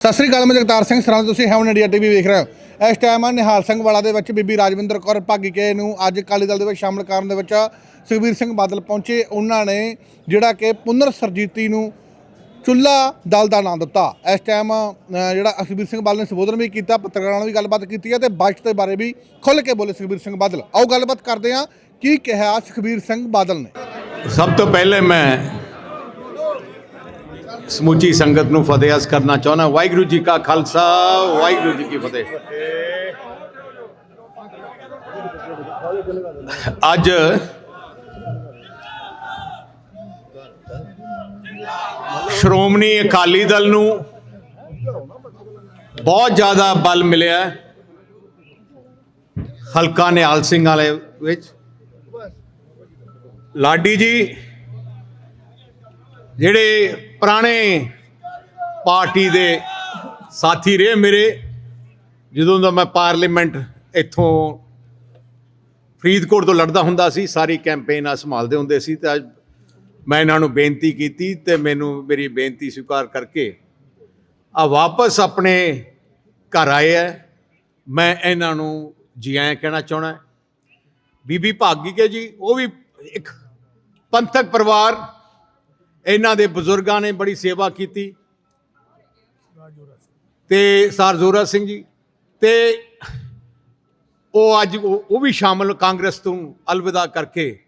ਸਤਿ ਸ੍ਰੀ ਅਕਾਲ, ਮੈਂ ਜਗਤਾਰ ਸਿੰਘ ਸਰਾਂ ਤੁਸੀਂ ਹੈਵਨ ਇੰਡੀਆ ਟੀਵੀ ਵੇਖ ਰਹੇ ਹੋ। ਇਸ ਟਾਈਮ ਆ ਨਿਹਾਲ ਸਿੰਘ ਵਾਲਾ ਦੇ ਵਿੱਚ ਬੀਬੀ ਰਾਜਵਿੰਦਰ ਕੌਰ ਭਾਗੀ ਕੇ ਨੂੰ ਅੱਜ ਅਕਾਲੀ ਦਲ ਦੇ ਵਿੱਚ ਸ਼ਾਮਲ ਕਰਨ ਦੇ ਵਿੱਚ ਸੁਖਬੀਰ ਸਿੰਘ ਬਾਦਲ ਪਹੁੰਚੇ। ਉਹਨਾਂ ਨੇ ਜਿਹੜਾ ਕਿ ਪੁਨਰ ਸਰਜੀਤੀ ਨੂੰ ਚੁੱਲਾ ਦਲ ਦਾ ਨਾਮ ਦਿੱਤਾ। ਇਸ ਟਾਈਮ ਜਿਹੜਾ ਸੁਖਬੀਰ ਸਿੰਘ ਬਾਦਲ ਨੇ ਸੰਬੋਧਨ ਵੀ ਕੀਤਾ, ਪੱਤਰਕਾਰਾਂ ਨਾਲ ਵੀ ਗੱਲਬਾਤ ਕੀਤੀ ਹੈ ਤੇ ਬਜਟ ਦੇ ਬਾਰੇ ਵੀ ਖੁੱਲ੍ਹ ਕੇ ਬੋਲੇ ਸੁਖਬੀਰ ਸਿੰਘ ਬਾਦਲ। ਆਓ ਗੱਲਬਾਤ ਕਰਦੇ ਹਾਂ, ਕੀ ਕਿਹਾ ਸੁਖਬੀਰ ਸਿੰਘ ਬਾਦਲ ਨੇ? ਸਭ ਤੋਂ ਪਹਿਲੇ ਮੈਂ ਸਮੁੱਚੀ ਸੰਗਤ ਨੂੰ ਫਤਿਹ ਅਰਜ਼ ਕਰਨਾ ਚਾਹੁੰਦਾ। ਵਾਹਿਗੁਰੂ ਜੀ ਕਾ ਖਾਲਸਾ, ਵਾਹਿਗੁਰੂ ਜੀ ਕੀ ਫਤਿਹ। ਅੱਜ ਸ਼੍ਰੋਮਣੀ ਅਕਾਲੀ ਦਲ ਨੂੰ ਬਹੁਤ ਜ਼ਿਆਦਾ ਬਲ ਮਿਲਿਆ ਹਲਕਾ ਨਿਹਾਲ ਸਿੰਘ ਵਾਲੇ ਵਿੱਚ। ਲਾਡੀ ਜੀ, ਜਿਹੜੇ ਪੁਰਾਣੇ ਪਾਰਟੀ ਦੇ ਸਾਥੀ ਰਹੇ ਮੇਰੇ। ਜਦੋਂ ਦਾ ਮੈਂ ਪਾਰਲੀਮੈਂਟ ਇੱਥੋਂ ਫਰੀਦਕੋਟ ਤੋਂ ਲੜਦਾ ਹੁੰਦਾ ਸੀ, ਸਾਰੀ ਕੈਂਪੇਨ ਆ ਸੰਭਾਲਦੇ ਹੁੰਦੇ ਸੀ ਤੇ ਅੱਜ ਮੈਂ ਇਹਨਾਂ ਨੂੰ ਬੇਨਤੀ ਕੀਤੀ ਤੇ ਮੈਨੂੰ ਮੇਰੀ ਬੇਨਤੀ ਸਵੀਕਾਰ ਕਰਕੇ ਆ ਵਾਪਸ ਆਪਣੇ ਘਰ ਆਏ ਹੈ ਮੈਂ ਇਹਨਾਂ ਨੂੰ ਜੀ ਆਇਆਂ ਕਹਿਣਾ ਚਾਹਣਾ ਬੀਬੀ ਭਾਗੀ ਕੇ ਜੀ, ਉਹ ਵੀ ਇੱਕ ਪੰਥਕ ਪਰਿਵਾਰ ਇਹਨਾਂ ਦੇ ਬਜ਼ੁਰਗਾਂ ਨੇ ਬੜੀ ਸੇਵਾ ਕੀਤੀ। ਤੇ ਸਰਜੋਰਾ ਸਿੰਘ ਜੀ ਤੇ ਉਹ ਅੱਜ ਉਹ ਵੀ ਸ਼ਾਮਲ ਕਾਂਗਰਸ ਤੋਂ ਅਲਵਿਦਾ ਕਰਕੇ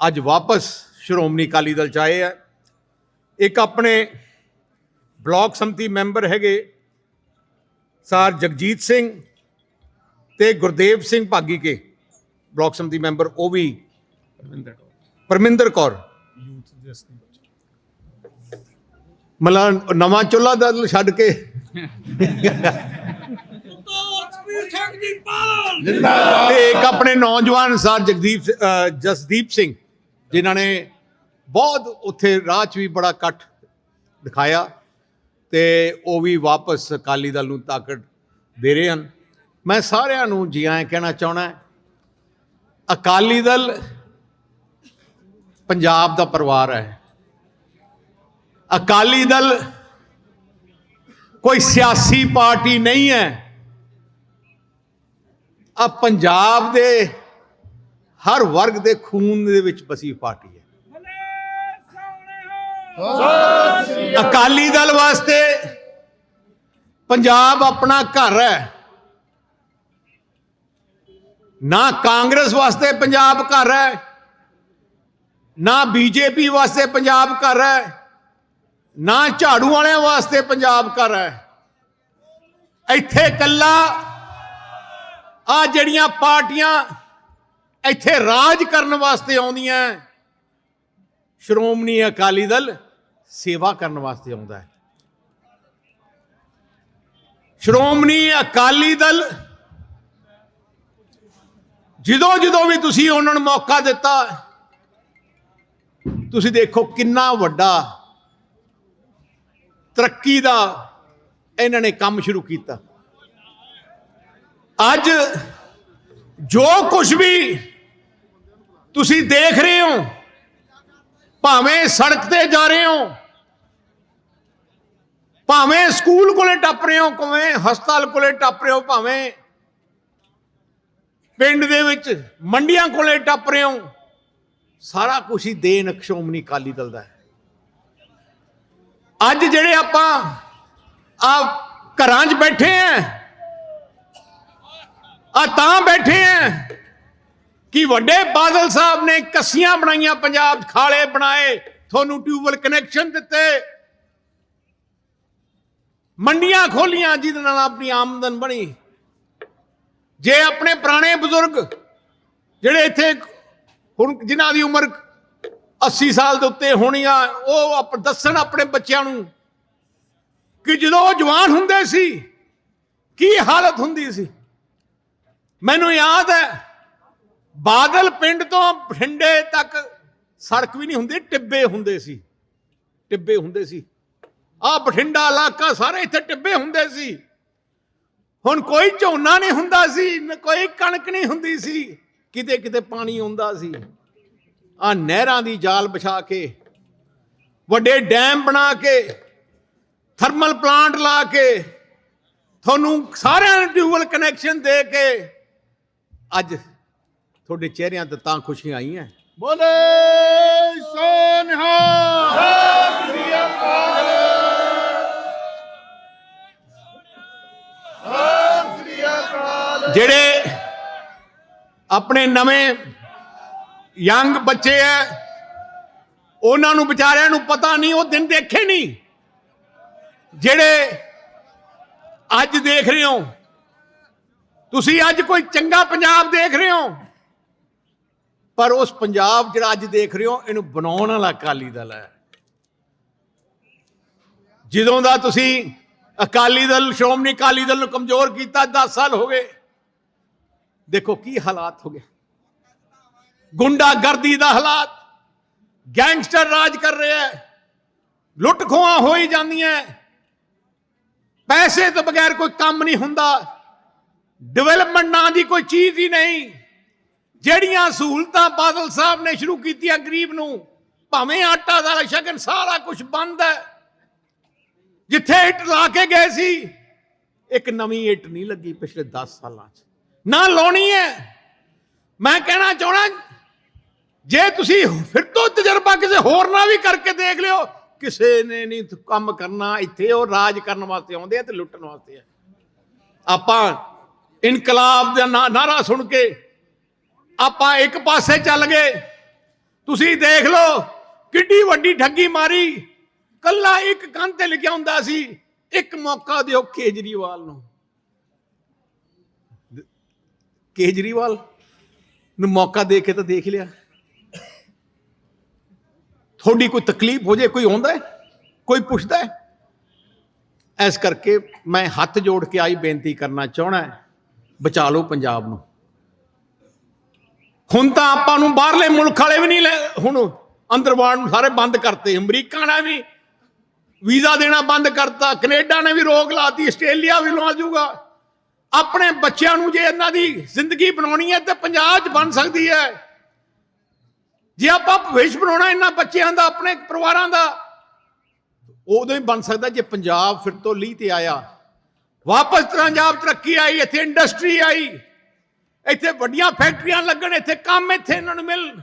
ਅੱਜ ਵਾਪਸ ਸ਼੍ਰੋਮਣੀ ਅਕਾਲੀ ਦਲ ਚ ਆਏ ਆ। ਇੱਕ ਆਪਣੇ ਬਲਾਕ ਸੰਮਤੀ ਮੈਂਬਰ ਹੈਗੇ ਸਰ ਜਗਜੀਤ ਸਿੰਘ ਤੇ ਗੁਰਦੇਵ ਸਿੰਘ ਭਾਗੀ ਕੇ ਬਲਾਕ ਸੰਮਤੀ ਮੈਂਬਰ ਉਹ ਵੀ ਪਰਮਿੰਦਰ ਕੌਰ। ਮਤਲਬ ਨਵਾਂ ਚੁੱਲਾ ਦਲ ਛੱਡ ਕੇ। ਤੇ ਇੱਕ ਆਪਣੇ ਨੌਜਵਾਨ ਸਰ ਜਗਦੀਪ ਜਸਦੀਪ ਸਿੰਘ ਜਿਨ੍ਹਾਂ ਨੇ ਬਹੁਤ ਉੱਥੇ ਰਾਹ 'ਚ ਵੀ ਬੜਾ ਇਕੱਠ ਦਿਖਾਇਆ ਤੇ ਉਹ ਵੀ ਵਾਪਸ ਅਕਾਲੀ ਦਲ ਨੂੰ ਤਾਕਤ ਦੇ ਰਹੇ ਹਨ। ਮੈਂ ਸਾਰਿਆਂ ਨੂੰ ਜੀ ਆਇਆਂ ਕਹਿਣਾ ਚਾਹਣਾ ਅਕਾਲੀ ਦਲ ਪੰਜਾਬ ਦਾ ਪਰਿਵਾਰ ਹੈ। ਅਕਾਲੀ ਦਲ ਕੋਈ ਸਿਆਸੀ ਪਾਰਟੀ ਨਹੀਂ ਹੈ। ਆ ਪੰਜਾਬ ਦੇ ਹਰ ਵਰਗ ਦੇ ਖੂਨ ਦੇ ਵਿੱਚ ਬਸੀ ਪਾਰਟੀ ਹੈ। ਅਕਾਲੀ ਦਲ ਵਾਸਤੇ ਪੰਜਾਬ ਆਪਣਾ ਘਰ ਹੈ। ਨਾ ਕਾਂਗਰਸ ਵਾਸਤੇ ਪੰਜਾਬ ਘਰ ਹੈ, ਨਾ ਬੀਜੇਪੀ ਵਾਸਤੇ ਪੰਜਾਬ ਘਰ ਹੈ। ਨਾ ਝਾੜੂ ਵਾਲਿਆਂ ਵਾਸਤੇ ਪੰਜਾਬ ਘਰ ਹੈ। ਇੱਥੇ ਕੱਲਾ ਆ ਜਿਹੜੀਆਂ ਪਾਰਟੀਆਂ ਇੱਥੇ ਰਾਜ ਕਰਨ ਵਾਸਤੇ ਆਉਂਦੀਆਂ ਸ਼੍ਰੋਮਣੀ ਅਕਾਲੀ ਦਲ ਸੇਵਾ ਕਰਨ ਵਾਸਤੇ ਆਉਂਦਾ ਹੈ। ਸ਼੍ਰੋਮਣੀ ਅਕਾਲੀ ਦਲ ਜਦੋਂ ਜਦੋਂ ਵੀ ਤੁਸੀਂ ਉਹਨਾਂ ਨੂੰ ਮੌਕਾ ਦਿੱਤਾ, ਤੁਸੀਂ ਦੇਖੋ ਕਿੰਨਾ ਵੱਡਾ ਤਰੱਕੀ ਦਾ ਇਹਨਾਂ ਨੇ ਕੰਮ ਸ਼ੁਰੂ ਕੀਤਾ। ਅੱਜ ਜੋ ਕੁਝ ਵੀ ਤੁਸੀਂ ਦੇਖ ਰਹੇ ਹੋ, ਭਾਵੇਂ ਸੜਕ ਤੇ ਜਾ ਰਹੇ ਹੋ, ਭਾਵੇਂ ਸਕੂਲ ਕੋਲੇ ਟੱਪ ਰਹੇ ਹੋ, ਭਾਵੇਂ ਹਸਪਤਾਲ ਕੋਲੇ ਟੱਪ ਰਹੇ ਹੋ, ਭਾਵੇਂ ਪਿੰਡ ਦੇ ਵਿੱਚ ਮੰਡੀਆਂ ਕੋਲੇ ਟੱਪ ਰਹੇ ਹੋ, ਸਾਰਾ ਕੁਝ ਹੀ ਦੇਨ ਸ਼੍ਰੋਮਣੀ ਅਕਾਲੀ ਦਲ ਦਾ ਹੈ। ਅੱਜ ਜਿਹੜੇ ਆਪਾਂ ਆ ਘਰਾਂ 'ਚ ਬੈਠੇ ਆ ਆ ਤਾਂ ਬੈਠੇ ਆ ਕਿ ਵੱਡੇ ਬਾਦਲ ਸਾਹਿਬ ਨੇ ਕੱਸੀਆਂ ਬਣਾਈਆਂ, ਪੰਜਾਬ 'ਚ ਖਾਲੇ ਬਣਾਏ, ਤੁਹਾਨੂੰ ਟਿਊਬਵੈਲ ਕਨੈਕਸ਼ਨ ਦਿੱਤੇ। ਮੰਡੀਆਂ ਖੋਲੀਆਂ, ਜਿਹਦੇ ਨਾਲ ਆਪਣੀ ਆਮਦਨ ਬਣੀ। ਜੇ ਆਪਣੇ ਪੁਰਾਣੇ ਬਜ਼ੁਰਗ, ਜਿਹੜੇ ਇੱਥੇ ਹੁਣ ਜਿਨ੍ਹਾਂ ਦੀ ਉਮਰ 80 ਸਾਲ ਦੇ ਉੱਤੇ ਹੋਣੀ ਆ ਉਹ ਆਪ, ਦੱਸਣ ਆਪਣੇ ਬੱਚਿਆਂ ਨੂੰ ਕਿ ਜਦੋਂ ਉਹ ਜਵਾਨ ਹੁੰਦੇ ਸੀ, ਕੀ ਹਾਲਤ ਹੁੰਦੀ ਸੀ? ਮੈਨੂੰ ਯਾਦ ਹੈ, ਬਾਦਲ ਪਿੰਡ ਤੋਂ ਬਠਿੰਡੇ ਤੱਕ ਸੜਕ ਵੀ ਨਹੀਂ ਹੁੰਦੀ, ਟਿੱਬੇ ਹੁੰਦੇ ਸੀ। ਟਿੱਬੇ ਹੁੰਦੇ ਸੀ। ਆ ਬਠਿੰਡਾ ਇਲਾਕਾ ਸਾਰੇ ਇੱਥੇ ਟਿੱਬੇ ਹੁੰਦੇ ਸੀ। ਹੁਣ ਕੋਈ ਝੋਨਾ ਨਹੀਂ ਹੁੰਦਾ ਸੀ ਕੋਈ ਕਣਕ ਨਹੀਂ ਹੁੰਦੀ ਸੀ। ਕਿਤੇ ਕਿਤੇ ਪਾਣੀ ਆਉਂਦਾ ਸੀ। ਆ ਨਹਿਰਾਂ ਦੀ ਜਾਲ ਵਿਛਾ ਕੇ ਵੱਡੇ ਡੈਮ ਬਣਾ ਕੇ ਥਰਮਲ ਪਲਾਂਟ ਲਾ ਕੇ ਤੁਹਾਨੂੰ ਸਾਰਿਆਂ ਨੂੰ ਡਿਊਅਲ ਕਨੈਕਸ਼ਨ ਦੇ ਕੇ ਅੱਜ ਤੁਹਾਡੇ ਚਿਹਰਿਆਂ ਤੇ ਤਾਂ ਖੁਸ਼ੀਆਂ ਆਈਆਂ। ਬੋਲੇ ਸੋਨਹਾ! ਜਿਹੜੇ ਆਪਣੇ ਨਵੇਂ ਯੰਗ ਬੱਚੇ ਐ। ਉਹਨਾਂ ਨੂੰ ਵਿਚਾਰਿਆਂ ਨੂੰ ਪਤਾ ਨਹੀਂ, ਉਹ ਦਿਨ ਦੇਖੇ ਨਹੀਂ। ਜਿਹੜੇ ਅੱਜ ਦੇਖ ਰਹੇ ਹੋ, ਤੁਸੀਂ ਅੱਜ ਕੋਈ ਚੰਗਾ ਪੰਜਾਬ ਦੇਖ ਰਹੇ ਹੋ, ਪਰ ਉਸ ਪੰਜਾਬ ਜਿਹੜਾ ਅੱਜ ਦੇਖ ਰਹੇ ਹੋ, ਇਹਨੂੰ ਬਣਾਉਣ ਵਾਲਾ ਅਕਾਲੀ ਦਲ ਹੈ ਜਦੋਂ ਦਾ ਤੁਸੀਂ ਅਕਾਲੀ ਦਲ, ਸ਼੍ਰੋਮਣੀ ਅਕਾਲੀ ਦਲ ਨੂੰ ਕਮਜ਼ੋਰ ਕੀਤਾ 10 ਸਾਲ ਹੋ ਗਏ। ਦੇਖੋ ਕੀ ਹਾਲਾਤ ਹੋ ਗਏ। ਗੁੰਡਾਗਰਦੀ ਦਾ ਹਾਲਾਤ। ਗੈਂਗਸਟਰ ਰਾਜ ਕਰ ਰਿਹਾ ਹੈ। ਲੁੱਟ ਖੋਹਾਂ ਹੋ ਹੀ ਜਾਂਦੀਆਂ ਪੈਸੇ ਤੋਂ ਬਗੈਰ ਕੋਈ ਕੰਮ ਨਹੀਂ ਹੁੰਦਾ। ਡਿਵੈਲਪਮੈਂਟ ਨਾਂ ਦੀ ਕੋਈ ਚੀਜ਼ ਹੀ ਨਹੀਂ। ਜਿਹੜੀਆਂ ਸਹੂਲਤਾਂ ਬਾਦਲ ਸਾਹਿਬ ਨੇ ਸ਼ੁਰੂ ਕੀਤੀਆਂ ਗਰੀਬ ਨੂੰ, ਭਾਵੇਂ ਆਟਾ ਦਾ ਸ਼ਗਨ ਸਾਰਾ ਕੁਝ ਬੰਦ ਹੈ। ਜਿੱਥੇ ਇੱਟ ਲਾ ਕੇ ਗਏ ਸੀ, ਇੱਕ ਨਵੀਂ ਇੱਟ ਨਹੀਂ ਲੱਗੀ ਪਿਛਲੇ 10 ਸਾਲਾਂ 'ਚ। ਨਾ ਲਾਉਣੀ ਹੈ। ਮੈਂ ਕਹਿਣਾ ਚਾਹਣਾ ਜੇ ਤੁਸੀਂ ਫਿਰ ਤੋਂ ਤਜਰਬਾ ਕਿਸੇ ਹੋਰ ਨਾਲ ਵੀ ਕਰਕੇ ਦੇਖ ਲਿਓ, ਕਿਸੇ ਨੇ ਨਹੀਂ ਕੰਮ ਕਰਨਾ, ਇੱਥੇ ਉਹ ਰਾਜ ਕਰਨ ਵਾਸਤੇ ਆਉਂਦੇ ਆ ਤੇ ਲੁੱਟਣ ਵਾਸਤੇ ਆ। ਆਪਾਂ ਇਨਕਲਾਬ ਦਾ ਨਾ- ਨਾਰਾ ਸੁਣ ਕੇ ਆਪਾਂ ਇੱਕ ਪਾਸੇ ਚੱਲ ਗਏ। ਤੁਸੀਂ ਦੇਖ ਲਓ, ਕਿੱਡੀ ਵੱਡੀ ਠੱਗੀ ਮਾਰੀ। ਕੱਲਾ ਇੱਕ ਕੰਨ ਤੇ ਲਿਖਿਆ ਹੁੰਦਾ ਸੀ, ਇੱਕ ਮੌਕਾ ਦਿਓ ਕੇਜਰੀਵਾਲ ਨੂੰ। ਕੇਜਰੀਵਾਲ ਨੂੰ ਮੌਕਾ ਦੇ ਕੇ ਤਾਂ ਦੇਖ ਲਿਆ। ਤੁਹਾਡੀ ਕੋਈ ਤਕਲੀਫ ਹੋ ਜੇ, ਕੋਈ ਆਉਂਦਾ ਹੈ? ਕੋਈ ਪੁੱਛਦਾ ਹੈ? ਇਸ ਕਰਕੇ ਮੈਂ ਹੱਥ ਜੋੜ ਕੇ ਆਈ ਬੇਨਤੀ ਕਰਨਾ ਚਾਹਣਾ ਬਚਾ ਲਓ ਪੰਜਾਬ ਨੂੰ। ਹੁਣ ਤਾਂ ਆਪਾਂ ਨੂੰ ਬਾਹਰਲੇ ਮੁਲਕ ਵਾਲੇ ਵੀ ਨਹੀਂ ਲੈ- ਹੁਣ ਅੰਦਰ ਵਾੜਨ ਨੂੰ ਸਾਰੇ ਬੰਦ ਕਰਤੇ, ਅਮਰੀਕਾ ਨੇ ਵੀ ਵੀਜ਼ਾ ਦੇਣਾ ਬੰਦ ਕਰਤਾ, ਕੈਨੇਡਾ ਨੇ ਵੀ ਰੋਕ ਲਾਤੀ, ਆਸਟ੍ਰੇਲੀਆ ਵੀ ਲਾ ਜੂਗਾ। ਆਪਣੇ ਬੱਚਿਆਂ ਨੂੰ ਜੇ ਇਹਨਾਂ ਦੀ ਜ਼ਿੰਦਗੀ ਬਣਾਉਣੀ ਹੈ, ਤੇ ਪੰਜਾਬ 'ਚ ਬਣ ਸਕਦੀ ਹੈ। ਜੇ ਆਪਾਂ ਭਵਿੱਖ ਬਣਾਉਣਾ ਇਹਨਾਂ ਬੱਚਿਆਂ ਦਾ, ਆਪਣੇ ਪਰਿਵਾਰਾਂ ਦਾ, ਉਦੋਂ ਹੀ ਬਣ ਸਕਦਾ ਜੇ ਪੰਜਾਬ ਫਿਰ ਤੋਂ ਲੀਹ ਤੇ ਆਇਆ। ਵਾਪਸ ਪੰਜਾਬ ਤਰੱਕੀ ਆਈ, ਇੱਥੇ ਇੰਡਸਟਰੀ ਆਈ, ਇੱਥੇ ਵੱਡੀਆਂ ਫੈਕਟਰੀਆਂ ਲੱਗਣ, ਇੱਥੇ ਕੰਮ ਇੱਥੇ ਇਹਨਾਂ ਨੂੰ ਮਿਲਣ।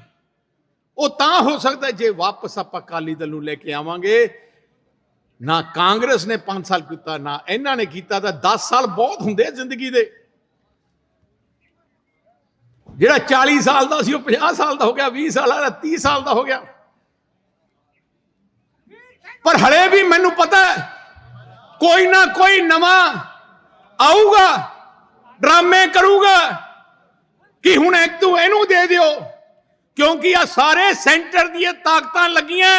ਉਹ ਤਾਂ ਹੋ ਸਕਦਾ ਜੇ ਵਾਪਸ ਆਪਾਂ ਅਕਾਲੀ ਦਲ ਨੂੰ ਲੈ ਕੇ ਆਵਾਂਗੇ। ਨਾ ਕਾਂਗਰਸ ਨੇ 5 ਸਾਲ ਕੀਤਾ, ਨਾ ਇਹਨਾਂ ਨੇ ਕੀਤਾ ਤਾਂ 10 ਸਾਲ ਬਹੁਤ ਹੁੰਦੇ ਆ ਜ਼ਿੰਦਗੀ ਦੇ। ਜਿਹੜਾ 40 ਸਾਲ ਦਾ ਸੀ, ਉਹ 50 ਸਾਲ ਦਾ ਹੋ ਗਿਆ 20 ਸਾਲ ਦਾ 30 ਸਾਲ ਦਾ ਹੋ ਗਿਆ। ਪਰ ਹਲੇ ਵੀ ਮੈਨੂੰ ਪਤਾ ਕੋਈ ਨਾ ਕੋਈ ਨਵਾਂ ਆਊਗਾ, ਡਰਾਮੇ ਕਰੂਗਾ, ਕਿ ਹੁਣ ਇੱਕ ਤੂੰ ਇਹਨੂੰ ਦੇ ਦਿਓ, ਕਿਉਂਕਿ ਆ ਸਾਰੇ ਸੈਂਟਰ ਦੀਆਂ ਤਾਕਤਾਂ ਲੱਗੀਆਂ,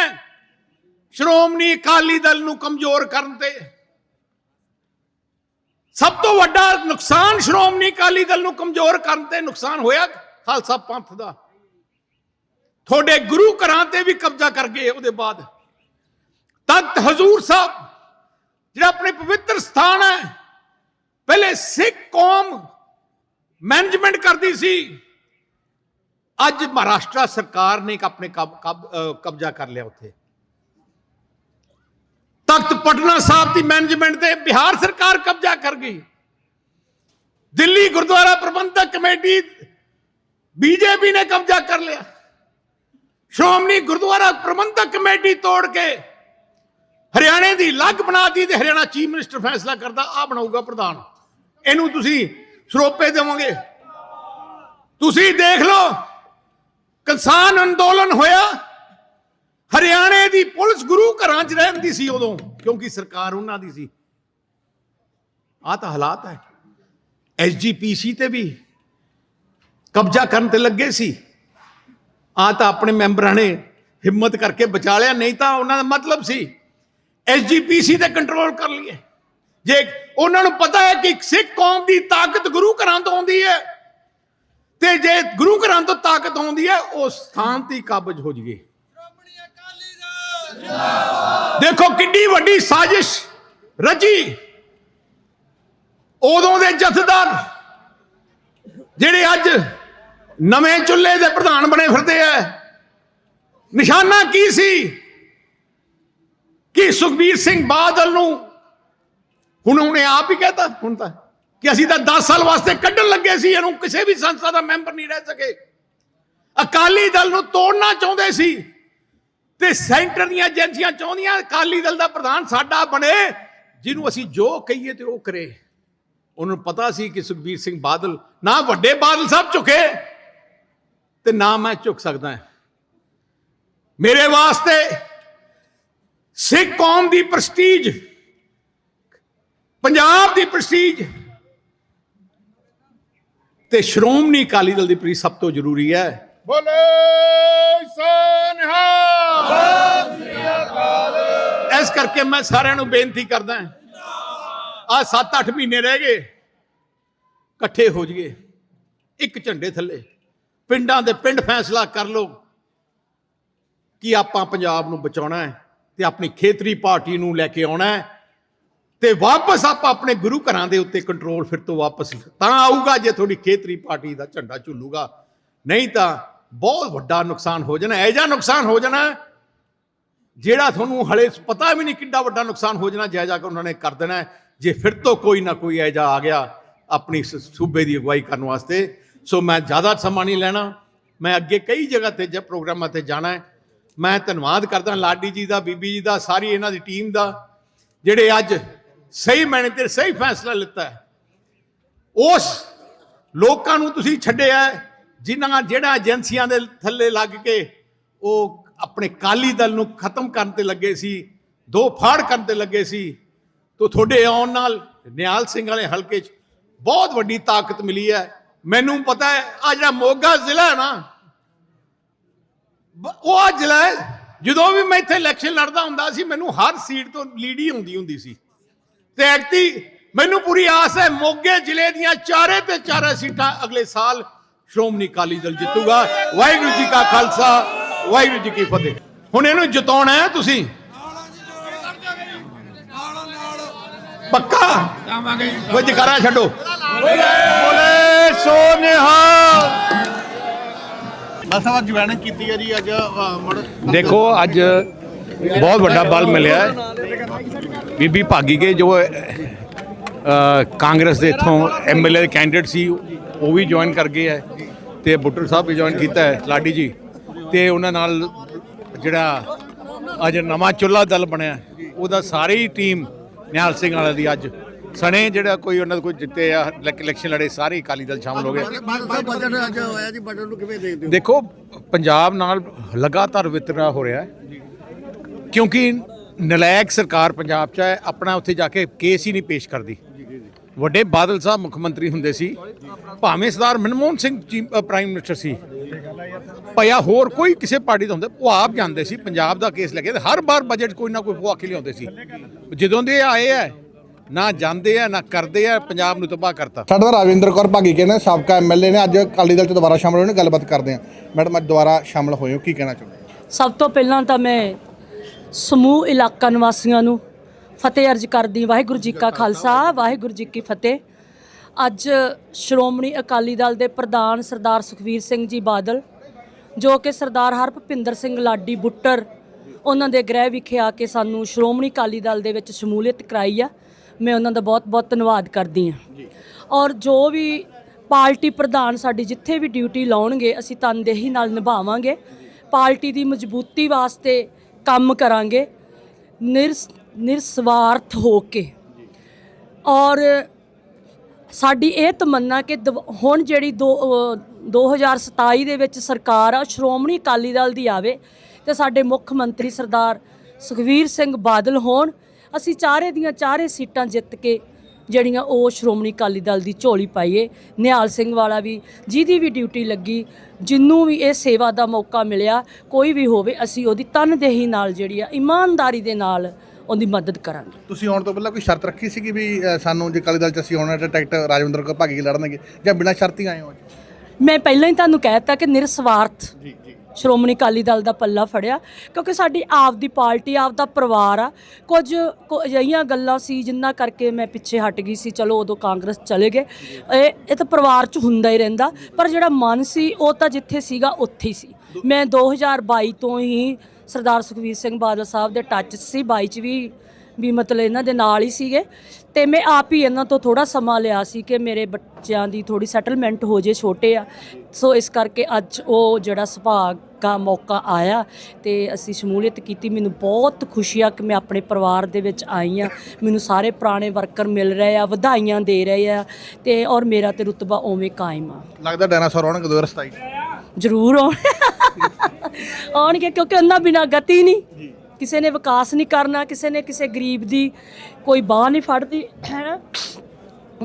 ਸ਼੍ਰੋਮਣੀ ਅਕਾਲੀ ਦਲ ਨੂੰ ਕਮਜ਼ੋਰ ਕਰਨ ਤੇ। ਸਭ ਤੋਂ ਵੱਡਾ ਨੁਕਸਾਨ ਸ਼੍ਰੋਮਣੀ ਅਕਾਲੀ ਦਲ ਨੂੰ ਕਮਜ਼ੋਰ ਕਰਨ ਤੇ ਨੁਕਸਾਨ ਹੋਇਆ ਖਾਲਸਾ ਪੰਥ ਦਾ। ਤੁਹਾਡੇ ਗੁਰੂ ਘਰਾਂ ਤੇ ਵੀ ਕਬਜ਼ਾ ਕਰ ਗਏ ਉਹਦੇ ਬਾਅਦ। ਤਖਤ ਹਜ਼ੂਰ ਸਾਹਿਬ, ਜਿਹੜਾ ਆਪਣੇ ਪਵਿੱਤਰ ਸਥਾਨ ਹੈ, ਪਹਿਲੇ ਸਿੱਖ ਕੌਮ ਮੈਨੇਜਮੈਂਟ ਕਰਦੀ ਸੀ। ਅੱਜ ਮਹਾਰਾਸ਼ਟਰ ਸਰਕਾਰ ਨੇ ਆਪਣੇ ਕਬ- ਕਬ- ਕਬਜ਼ਾ ਕਰ ਲਿਆ ਉੱਥੇ। ਤਖਤ ਪਟਨਾ ਸਾਹਿਬ ਦੀ ਮੈਨੇਜਮੈਂਟ ਤੇ ਬਿਹਾਰ ਸਰਕਾਰ ਕਬਜ਼ਾ ਕਰ ਗਈ। ਦਿੱਲੀ ਗੁਰਦੁਆਰਾ ਪ੍ਰਬੰਧਕ ਕਮੇਟੀ, ਬੀਜੇਪੀ ਨੇ ਕਬਜ਼ਾ ਕਰ ਲਿਆ। ਸ਼੍ਰੋਮਣੀ ਗੁਰਦੁਆਰਾ ਪ੍ਰਬੰਧਕ ਕਮੇਟੀ ਤੋੜ ਕੇ ਹਰਿਆਣੇ ਦੀ ਲੱਗ ਬਣਾਤੀ ਤੇ ਹਰਿਆਣਾ ਚੀਫ ਮਿਨਿਸਟਰ ਫੈਸਲਾ ਕਰਦਾ ਆ ਬਣਾਊਗਾ ਪ੍ਰਧਾਨ। ਇਹਨੂੰ ਤੁਸੀਂ ਸਰੋਪੇ ਦੇਵੋਗੇ। ਤੁਸੀਂ ਦੇਖ ਲਓ, ਕਿਸਾਨ ਅੰਦੋਲਨ ਹੋਇਆ। ਹਰਿਆਣੇ ਦੀ ਪੁਲਿਸ ਗੁਰੂ ਘਰਾਂ 'ਚ ਰਹਿੰਦੀ ਸੀ ਉਦੋਂ, ਕਿਉਂਕਿ ਸਰਕਾਰ ਉਹਨਾਂ ਦੀ ਸੀ। ਆ ਤਾਂ ਹਾਲਾਤ ਹੈ। ਐਸਜੀਪੀਸੀ ਤੇ ਵੀ ਕਬਜ਼ਾ ਕਰਨ ਤੇ ਲੱਗੇ ਸੀ। ਆ ਤਾਂ ਆਪਣੇ ਮੈਂਬਰਾਂ ਨੇ ਹਿੰਮਤ ਕਰਕੇ ਬਚਾ ਲਿਆ, ਨਹੀਂ ਤਾਂ ਉਹਨਾਂ ਦਾ ਮਤਲਬ ਸੀ ਐਸਜੀਪੀਸੀ ਤੇ ਕੰਟਰੋਲ ਕਰ ਲਈਏ। ਜੇ ਉਹਨਾਂ ਨੂੰ ਪਤਾ ਹੈ ਕਿ ਸਿੱਖ ਕੌਮ ਦੀ ਤਾਕਤ ਗੁਰੂ ਘਰਾਂ ਤੋਂ ਆਉਂਦੀ ਹੈ, ਤੇ ਜੇ ਗੁਰੂ ਘਰਾਂ ਤੋਂ ਤਾਕਤ ਆਉਂਦੀ ਹੈ ਉਹ ਸਥਾਨ ਤੇ ਕਾਬਜ ਹੋ ਜਗੇ ਦੇਖੋ ਕਿੰਨੀ ਵੱਡੀ ਸਾਜ਼ਿਸ਼। ਰਚੀ ਉਦੋਂ ਦੇ ਜਥੇਦਾਰ ਜਿਹੜੇ ਅੱਜ ਨਵੇਂ ਚੁੱਲ੍ਹੇ ਦੇ ਪ੍ਰਧਾਨ ਬਣੇ ਫਿਰਦੇ ਆ। ਨਿਸ਼ਾਨਾ ਕੀ ਸੀ? ਕਿ ਸੁਖਬੀਰ ਸਿੰਘ ਬਾਦਲ ਨੂੰ ਹੁਣ ਉਹਨੇ ਆਪ ਹੀ ਕਹਿਤਾ, ਹੁਣ ਤਾਂ ਕਿ ਅਸੀਂ ਤਾਂ 10 ਸਾਲ ਵਾਸਤੇ ਕੱਢਣ ਲੱਗੇ ਸੀ, ਇਹਨੂੰ ਕਿਸੇ ਵੀ ਸੰਸਥਾ ਦਾ ਮੈਂਬਰ ਨਹੀਂ ਰਹਿ ਸਕੇ। ਅਕਾਲੀ ਦਲ ਨੂੰ ਤੋੜਨਾ ਚਾਹੁੰਦੇ ਸੀ। ਤੇ ਸੈਂਟਰ ਦੀਆਂ ਏਜੰਸੀਆਂ ਚਾਹੁੰਦੀਆਂ, ਅਕਾਲੀ ਦਲ ਦਾ ਪ੍ਰਧਾਨ ਸਾਡਾ ਬਣੇ, ਜਿਹਨੂੰ ਅਸੀਂ ਜੋ ਕਹੀਏ ਤੇ ਉਹ ਕਰੇ। ਉਹਨਾਂ ਨੂੰ ਪਤਾ ਸੀ ਕਿ ਸੁਖਬੀਰ ਸਿੰਘ ਬਾਦਲ ਨਾ ਵੱਡੇ ਬਾਦਲ ਸਾਹਿਬ ਝੁਕੇ, ਤੇ ਨਾ ਮੈਂ ਝੁਕ ਸਕਦਾ ਮੇਰੇ ਵਾਸਤੇ ਸਿੱਖ ਕੌਮ ਦੀ ਪ੍ਰਸਟੀਜ, ਪੰਜਾਬ ਦੀ ਪ੍ਰਸਟੀਜ, ਤੇ ਸ਼੍ਰੋਮਣੀ ਅਕਾਲੀ ਦਲ ਦੀ ਪ੍ਰੀ ਸਭ ਤੋਂ ਜ਼ਰੂਰੀ ਹੈ ਕਰਕੇ ਮੈਂ ਸਾਰਿਆਂ ਨੂੰ ਬੇਨਤੀ ਕਰਦਾ ਆ 7-8 ਮਹੀਨੇ ਰਹਿ ਗਏ, ਇਕੱਠੇ ਹੋ ਜਾਈਏ, ਇੱਕ ਝੰਡੇ ਥੱਲੇ, ਪਿੰਡਾਂ ਦੇ ਪਿੰਡ ਫੈਸਲਾ ਕਰ ਲਓ ਕਿ ਆਪਾਂ ਪੰਜਾਬ ਨੂੰ ਬਚਾਉਣਾ ਹੈ ਤੇ ਆਪਣੀ ਖੇਤਰੀ ਪਾਰਟੀ ਨੂੰ ਲੈ ਕੇ ਆਉਣਾ ਹੈ ਤੇ ਵਾਪਸ ਆਪਾਂ ਆਪਣੇ ਗੁਰੂ ਘਰਾਂ ਦੇ ਉੱਤੇ ਕੰਟਰੋਲ ਫਿਰ ਤੋਂ ਵਾਪਸ ਤਾਂ ਆਊਗਾ ਜੇ ਤੁਹਾਡੀ ਖੇਤਰੀ ਪਾਰਟੀ ਦਾ ਝੰਡਾ ਝੁੱਲੂਗਾ, ਨਹੀਂ ਤਾਂ ਬਹੁਤ ਵੱਡਾ ਨੁਕਸਾਨ ਹੋ ਜਾਣਾ ਐਜਾ ਨੁਕਸਾਨ ਹੋ ਜਾਣਾ ਜਿਹੜਾ ਤੁਹਾਨੂੰ ਹਲੇ ਪਤਾ ਵੀ ਨਹੀਂ ਕਿੰਨਾ ਵੱਡਾ ਨੁਕਸਾਨ ਹੋ ਜਾਣਾ ਜਾਇਜ਼ਾ ਕੇ ਉਹਨਾਂ ਨੇ ਕਰ ਦੇਣਾ ਜੇ ਫਿਰ ਤੋਂ ਕੋਈ ਨਾ ਕੋਈ ਐਜਾ ਆ ਗਿਆ ਆਪਣੀ ਸ- ਸੂਬੇ ਦੀ ਅਗਵਾਈ ਕਰਨ ਵਾਸਤੇ। ਸੋ ਮੈਂ ਜ਼ਿਆਦਾ ਸਮਾਂ ਨਹੀਂ ਲੈਣਾ। ਮੈਂ ਅੱਗੇ ਕਈ ਜਗ੍ਹਾ ਤੇ ਜੇ ਪ੍ਰੋਗਰਾਮਾਂ ਤੇ ਜਾਣਾ ਹੈ। ਮੈਂ ਧੰਨਵਾਦ ਕਰਦਾ ਲਾਡੀ ਜੀ ਦਾ ਬੀਬੀ ਜੀ ਦਾ ਸਾਰੀ ਇਹਨਾਂ ਦੀ ਟੀਮ ਦਾ ਜਿਹੜੇ ਅੱਜ ਸਹੀ ਮੈਨੇ ਤੇ ਸਹੀ ਫੈਸਲਾ ਲਿੱਤਾ ਉਸ ਲੋਕਾਂ ਨੂੰ ਤੁਸੀਂ ਛੱਡਿਆ ਹੈ, ਜਿਨ੍ਹਾਂ ਜਿਹੜਾ ਏਜੰਸੀਆਂ ਦੇ ਥੱਲੇ ਲੱਗ ਕੇ ਉਹ ਆਪਣੇ ਕਾਲੀ ਦਲ ਨੂੰ ਖਤਮ ਕਰਨ ਤੇ ਲੱਗੇ ਸੀ, ਦੋ ਫਾੜ ਕਰਨ ਤੇ ਲੱਗੇ ਸੀ, ਤੋ ਤੁਹਾਡੇ ਆਉਣ ਨਾਲ ਨਿਹਾਲ ਸਿੰਘ ਵਾਲੇ ਹਲਕੇ 'ਚ ਬਹੁਤ ਵੱਡੀ ਤਾਕਤ ਮਿਲੀ ਹੈ। ਮੈਨੂੰ ਪਤਾ ਹੈ ਆ ਜਿਹੜਾ ਮੋਗਾ ਜ਼ਿਲ੍ਹਾ ਹੈ ਨਾ ਉਹ ਆ ਜ਼ਿਲ੍ਹਾ ਹੈ, ਜਦੋਂ ਵੀ ਮੈਂ ਇੱਥੇ ਇਲੈਕਸ਼ਨ ਲੜਦਾ ਹੁੰਦਾ ਸੀ, ਮੈਨੂੰ ਹਰ ਸੀਟ ਤੋਂ ਲੀਡ ਹੀ ਹੁੰਦੀ ਹੁੰਦੀ ਸੀ। ਤੇ ਐਕਤੀ ਮੈਨੂੰ ਪੂਰੀ ਆਸ ਹੈ, ਮੋਗੇ ਜ਼ਿਲ੍ਹੇ ਦੀਆਂ ਚਾਰੇ ਤੇ ਚਾਰੇ ਸੀਟਾਂ ਅਗਲੇ ਸਾਲ ਸ਼੍ਰੋਮਣੀ ਅਕਾਲੀ ਦਲ ਜਿੱਤੂਗਾ। ਵਾਹਿਗੁਰੂ ਜੀ ਕਾ ਖਾਲਸਾ। ਵਾਹਿਗੁਰੂ ਜੀ ਕੀ ਫਤਿਹ। ਹੁਣ ਇਹਨੂੰ ਜਿਤਾਉਣਾ ਹੈ ਤੁਸੀਂ। ਪੱਕਾ? ਉਹ ਜਕਾਰਾ ਛੱਡੋ। ਬੋਲੇ ਸੋਨਹਾ। ਮਸਾ ਜੁਆਇਨਿੰਗ ਕੀਤੀ ਹੈ ਜੀ ਅੱਜ ਦੇਖੋ ਅੱਜ ਬਹੁਤ ਵੱਡਾ ਬਲ ਮਿਲਿਆ ਹੈ। ਬੀਬੀ ਭਾਗੀ ਕੇ ਜੋ ਅ, ਕਾਂਗਰਸ ਦੇ ਇਥੋਂ ਐਮਐਲਏ ਦੇ ਕੈਂਡੀਡੇਟ ਸੀ ਉਹ ਵੀ ਜੁਆਇਨ ਕਰ ਗਏ ਹੈ ਤੇ ਬੁੱਟਰ ਸਾਹਿਬ ਵੀ ਜੁਆਇਨ ਕੀਤਾ ਹੈ। ਲਾਡੀ ਜੀ ਤੇ ਉਹਨਾਂ ਨਾਲ ਜਿਹੜਾ ਅੱਜ ਨਵਾਂ ਚੁੱਲਾ ਦਲ ਬਣਿਆ ਉਹਦਾ ਸਾਰੀ ਟੀਮ ਨਿਹਾਲ ਸਿੰਘ ਵਾਲਾ ਦੀ ਅੱਜ ਸਣੇ ਜਿਹੜਾ ਕੋਈ ਉਹਨਾਂ ਦਾ ਕੋਈ ਜਿੱਤੇ ਆ ਇਲੈਕਸ਼ਨ ਲੜੇ ਸਾਰੇ ਅਕਾਲੀ ਦਲ ਸ਼ਾਮਲ ਹੋ ਗਏ। ਬਜਟ ਅੱਜ ਹੋਇਆ ਜੀ ਬਜਟ ਨੂੰ ਕਿਵੇਂ ਦੇਖਦੇ ਹੋ? ਦੇਖੋ ਪੰਜਾਬ ਨਾਲ ਲਗਾਤਾਰ ਵਿਤਕਰਾ ਹੋ ਰਿਹਾ ਹੈ। ਕਿਉਂਕਿ ਨਲਾਇਕ ਸਰਕਾਰ ਪੰਜਾਬ 'ਚ ਹੈ ਆਪਣਾ ਉੱਥੇ ਜਾ ਕੇ ਕੇਸ ਹੀ ਨਹੀਂ ਪੇਸ਼ ਕਰਦੀ। ਵੱਡੇ ਬਾਦਲ ਸਾਹਿਬ ਮੁੱਖ ਮੰਤਰੀ ਹੁੰਦੇ ਸੀ ਭਾਵੇਂ ਸਰਦਾਰ ਮਨਮੋਹਨ ਸਿੰਘ ਪ੍ਰਾਈਮ ਮਿਨਿਸਟਰ ਸੀ। ਭਇਆ ਹੋਰ ਕੋਈ ਕਿਸੇ ਪਾਰਟੀ ਦਾ ਹੁੰਦਾ? ਉਹ ਆਪ ਜਾਂਦੇ ਸੀ ਪੰਜਾਬ ਦਾ ਕੇਸ ਲੈ ਕੇ ਹਰ ਵਾਰ ਬਜਟ ਕੋਈ ਨਾ ਕੋਈ ਪਵਾ ਕੇ ਲਿਆਉਂਦੇ ਸੀ। ਜਦੋਂ ਦੇ ਆਏ ਆ ਨਾ ਜਾਂਦੇ ਆ ਨਾ ਕਰਦੇ ਆ ਪੰਜਾਬ ਨੂੰ ਤਬਾਹ ਕਰਤਾ। ਸਾਡੇ ਨਾਲ ਰਾਜਿੰਦਰ ਕੌਰ ਭਾਗੀ ਕੇ ਨੇ ਸਾਬਕਾ ਐਮਐਲਏ ਨੇ ਅੱਜ ਅਕਾਲੀ ਦਲ ਚ ਦੁਬਾਰਾ ਸ਼ਾਮਲ ਹੋਏ ਨੇ ਗੱਲਬਾਤ ਕਰਦੇ ਹਾਂ ਮੈਡਮ ਅੱਜ ਦੁਬਾਰਾ ਸ਼ਾਮਲ ਹੋਏ ਹੋ ਕੀ ਕਹਿਣਾ ਚਾਹੁੰਦੇ? ਸਭ ਤੋਂ ਪਹਿਲਾਂ ਤਾਂ ਮੈਂ ਸਮੂਹ ਇਲਾਕਾ ਨਿਵਾਸੀਆਂ ਨੂੰ ਫਤਿਹ ਅਰਜ ਕਰਦੀ ਵਾਹਿਗੁਰੂ ਜੀ ਕਾ ਖਾਲਸਾ ਵਾਹਿਗੁਰੂ ਜੀ ਕੀ ਫਤਿਹ। ਅੱਜ ਸ਼੍ਰੋਮਣੀ ਅਕਾਲੀ ਦਲ ਦੇ ਪ੍ਰਧਾਨ ਸਰਦਾਰ ਸੁਖਵੀਰ ਸਿੰਘ ਜੀ ਬਾਦਲ ਜੋ ਕਿ ਸਰਦਾਰ ਹਰਭਿੰਦਰ ਸਿੰਘ ਲਾਡੀ ਬੁੱਟਰ ਉਹਨਾਂ ਦੇ ਗ੍ਰਹਿ ਵਿਖੇ ਆ ਕੇ ਸਾਨੂੰ ਸ਼੍ਰੋਮਣੀ ਅਕਾਲੀ ਦਲ ਦੇ ਵਿੱਚ ਸ਼ਮੂਲੀਅਤ ਕਰਾਈ ਆ। ਮੈਂ ਉਹਨਾਂ ਦਾ ਬਹੁਤ-ਬਹੁਤ ਧੰਨਵਾਦ ਕਰਦੀ ਹਾਂ। ਔਰ ਜੋ ਵੀ ਪਾਰਟੀ ਪ੍ਰਧਾਨ ਸਾਡੀ ਜਿੱਥੇ ਵੀ ਡਿਊਟੀ ਲਾਉਣਗੇ ਅਸੀਂ ਤਨਦੇਹੀ ਨਾਲ ਨਿਭਾਵਾਂਗੇ। ਪਾਰਟੀ ਦੀ ਮਜ਼ਬੂਤੀ ਵਾਸਤੇ ਕੰਮ ਕਰਾਂਗੇ ਨਿਰਸ ਨਿਰਸਵਾਰਥ ਹੋ ਕੇ। ਔਰ ਸਾਡੀ ਇਹ ਤਮੰਨਾ ਕਿ ਹੁਣ ਜਿਹੜੀ ਦੋ 2027 ਦੇ ਵਿੱਚ ਸਰਕਾਰ ਆ, ਸ਼੍ਰੋਮਣੀ ਅਕਾਲੀ ਦਲ ਦੀ ਆਵੇ ਤੇ ਸਾਡੇ ਮੁੱਖ ਮੰਤਰੀ ਸਰਦਾਰ ਸੁਖਵੀਰ ਸਿੰਘ ਬਾਦਲ ਹੋਣ। ਅਸੀਂ ਚਾਰੇ ਦੀਆਂ ਚਾਰੇ ਸੀਟਾਂ ਜਿੱਤ ਕੇ ਜਿਹੜੀਆਂ ਉਹ ਸ਼੍ਰੋਮਣੀ ਅਕਾਲੀ ਦਲ ਦੀ ਝੋਲੀ ਪਾਈਏ। ਨਿਹਾਲ ਸਿੰਘ ਵਾਲਾ ਵੀ, ਜਿਹਦੀ ਵੀ ਡਿਊਟੀ ਲੱਗੀ, ਜਿੰਨੂੰ ਵੀ ਇਹ ਸੇਵਾ ਦਾ ਮੌਕਾ ਮਿਲਿਆ, ਕੋਈ ਵੀ ਹੋਵੇ, ਅਸੀਂ ਉਹਦੀ ਤਨਦੇਹੀ ਨਾਲ ਜਿਹੜੀ ਆ, ਇਮਾਨਦਾਰੀ ਦੇ ਨਾਲ ਉਹਦੀ ਮਦਦ ਕਰਾਂਗੇ। ਤੁਸੀਂ ਆਉਣ ਤੋਂ ਪਹਿਲਾਂ ਕੋਈ ਸ਼ਰਤ ਰੱਖੀ ਸੀਗੀ ਵੀ ਸਾਨੂੰ ਜੇ ਅਕਾਲੀ ਦਲ ਚ ਅਸੀਂ ਆਉਣਾ ਤਾਂ ਟਿਕਟ ਰਾਜਿੰਦਰ ਕੌਰ ਭਾਗੀ ਲੜਨਗੇ ਜਾਂ ਬਿਨਾਂ ਸ਼ਰਤੀ ਆਏ ਹੋ ਮੈਂ ਪਹਿਲਾਂ ਹੀ ਤੁਹਾਨੂੰ ਕਹਿ ਦਿੱਤਾ ਕਿ ਨਿਰਸਵਾਰਥ ਸ਼੍ਰੋਮਣੀ ਅਕਾਲੀ ਦਲ ਦਾ ਪੱਲਾ ਫੜਿਆ ਕਿਉਂਕਿ ਸਾਡੀ ਆਪ ਦੀ ਪਾਰਟੀ ਆਪ ਦਾ ਪਰਿਵਾਰ ਆ। ਕੁਝ ਕੁ ਅਜਿਹੀਆਂ ਗੱਲਾਂ ਸੀ ਜਿੰਨਾ ਕਰਕੇ ਮੈਂ ਪਿੱਛੇ ਹਟ ਗਈ ਸੀ ਚਲੋ ਉਦੋਂ ਕਾਂਗਰਸ ਚਲੇ ਗਏ। ਇਹ ਇਹ ਤਾਂ ਪਰਿਵਾਰ 'ਚ ਹੁੰਦਾ ਹੀ ਰਹਿੰਦਾ ਪਰ ਜਿਹੜਾ ਮਨ ਸੀ ਉਹ ਤਾਂ ਜਿੱਥੇ ਸੀਗਾ ਉੱਥੇ ਹੀ ਸੀ। ਮੈਂ 2022 ਤੋਂ ਹੀ ਸਰਦਾਰ ਸੁਖਵੀਰ ਸਿੰਘ ਬਾਦਲ ਸਾਹਿਬ ਦੇ ਟੱਚ 'ਚ ਸੀ 22 'ਚ ਵੀ ਵੀ ਮਤਲਬ ਇਹਨਾਂ ਦੇ ਨਾਲ ਹੀ ਸੀਗੇ। ਤੇ ਮੈਂ ਆਪ ਹੀ ਇਹਨਾਂ ਤੋਂ ਥੋੜਾ ਸਮਾਂ ਲਿਆ ਸੀ ਕਿ ਮੇਰੇ ਬੱਚਿਆਂ ਦੀ ਥੋੜੀ ਸੈਟਲਮੈਂਟ ਹੋ ਜੇ ਛੋਟੇ ਆ। ਸੋ ਇਸ ਕਰਕੇ ਅੱਜ ਉਹ ਜਿਹੜਾ ਸੁਭਾਗ ਦਾ ਮੌਕਾ ਆਇਆ ਤੇ ਅਸੀਂ ਸ਼ਮੂਲੀਅਤ ਕੀਤੀ। ਮੈਨੂੰ ਬਹੁਤ ਖੁਸ਼ੀ ਆ ਕਿ ਮੈਂ ਆਪਣੇ ਪਰਿਵਾਰ ਦੇ ਵਿੱਚ ਆਈ ਆ ਮੈਨੂੰ ਸਾਰੇ ਪੁਰਾਣੇ ਵਰਕਰ ਮਿਲ ਰਹੇ ਆ ਵਧਾਈਆਂ ਦੇ ਰਹੇ ਆ ਤੇ ਔਰ ਮੇਰਾ ਤੇ ਰੁਤਬਾ ਉਵੇਂ ਕਾਇਮ ਆ। ਲੱਗਦਾ ਡਾਇਨਾਸੌਰ ਆਉਣਗੇ 2027 ਜ਼ਰੂਰ ਆਉਣ ਆਉਣਗੇ ਕਿਉਂਕਿ ਉਹਨਾਂ ਬਿਨਾ ਗਤੀ ਨਹੀਂ। ਕਿਸੇ ਨੇ ਵਿਕਾਸ ਨਹੀਂ ਕਰਨਾ ਕਿਸੇ ਨੇ ਕਿਸੇ ਗਰੀਬ ਦੀ ਕੋਈ ਬਾਹ ਨਹੀਂ ਫੜਦੀ ਹੈ ਨਾ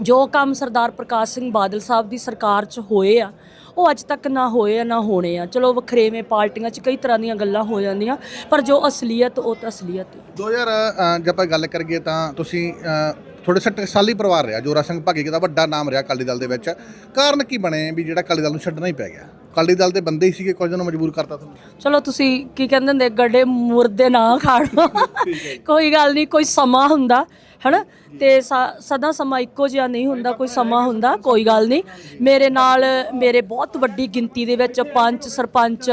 ਜੋ ਕੰਮ ਸਰਦਾਰ ਪ੍ਰਕਾਸ਼ ਸਿੰਘ ਬਾਦਲ ਸਾਹਿਬ ਦੀ ਸਰਕਾਰ 'ਚ ਹੋਏ ਆ ਉਹ ਅੱਜ ਤੱਕ ਨਾ ਹੋਏ ਆ ਨਾ ਹੋਣੇ ਆ। ਚਲੋ ਵਖਰੇਵੇਂ ਪਾਰਟੀਆਂ 'ਚ ਕਈ ਤਰ੍ਹਾਂ ਦੀਆਂ ਗੱਲਾਂ ਹੋ ਜਾਂਦੀਆਂ ਪਰ ਜੋ ਅਸਲੀਅਤ ਉਹ ਤਾਂ ਅਸਲੀਅਤ ਹੈ 2000 ਜੇ ਆਪਾਂ ਗੱਲ ਕਰੀਏ ਤਾਂ ਤੁਸੀਂ ਅ, ਥੋੜੇ ਸੇ ਟਕਸਾਲੀ ਪਰਿਵਾਰ ਰਿਹਾ ਜੋਰਾ ਸਿੰਘ ਭਾਗੀ ਦਾ ਵੱਡਾ ਨਾਮ ਰਿਹਾ ਅਕਾਲੀ ਦਲ ਦੇ ਵਿੱਚ। ਕਾਰਨ ਕੀ ਬਣੇ ਵੀ ਜਿਹੜਾ ਅਕਾਲੀ ਦਲ ਨੂੰ ਛੱਡਣਾ ਹੀ ਪੈ ਗਿਆ? ਅਕਾਲੀ ਦਲ ਦੇ ਬੰਦੇ ਹੀ ਸੀਗੇ ਕੁਝ ਨੂੰ ਮਜਬੂਰ ਕਰਤਾ ਤੁਹਾਨੂੰ ਚਲੋ ਤੁਸੀਂ ਕੀ ਕਹਿੰਦੇ ਹੁੰਦੇ ਗੱਡੇ ਮੁਰਦੇ ਨਾ ਖਾੜੋ। ਕੋਈ ਗੱਲ ਨਹੀਂ ਕੋਈ ਸਮਾਂ ਹੁੰਦਾ ਹਨਾ? ਤੇ ਸਦਾ ਸਮਾਂ ਇੱਕੋ ਜਿਹਾ ਨਹੀਂ ਹੁੰਦਾ ਕੋਈ ਸਮਾਂ ਹੁੰਦਾ ਕੋਈ ਗੱਲ ਨਹੀਂ। ਮੇਰੇ ਨਾਲ ਮੇਰੇ ਬਹੁਤ ਵੱਡੀ ਗਿਣਤੀ ਦੇ ਵਿੱਚ ਪੰਚ ਸਰਪੰਚ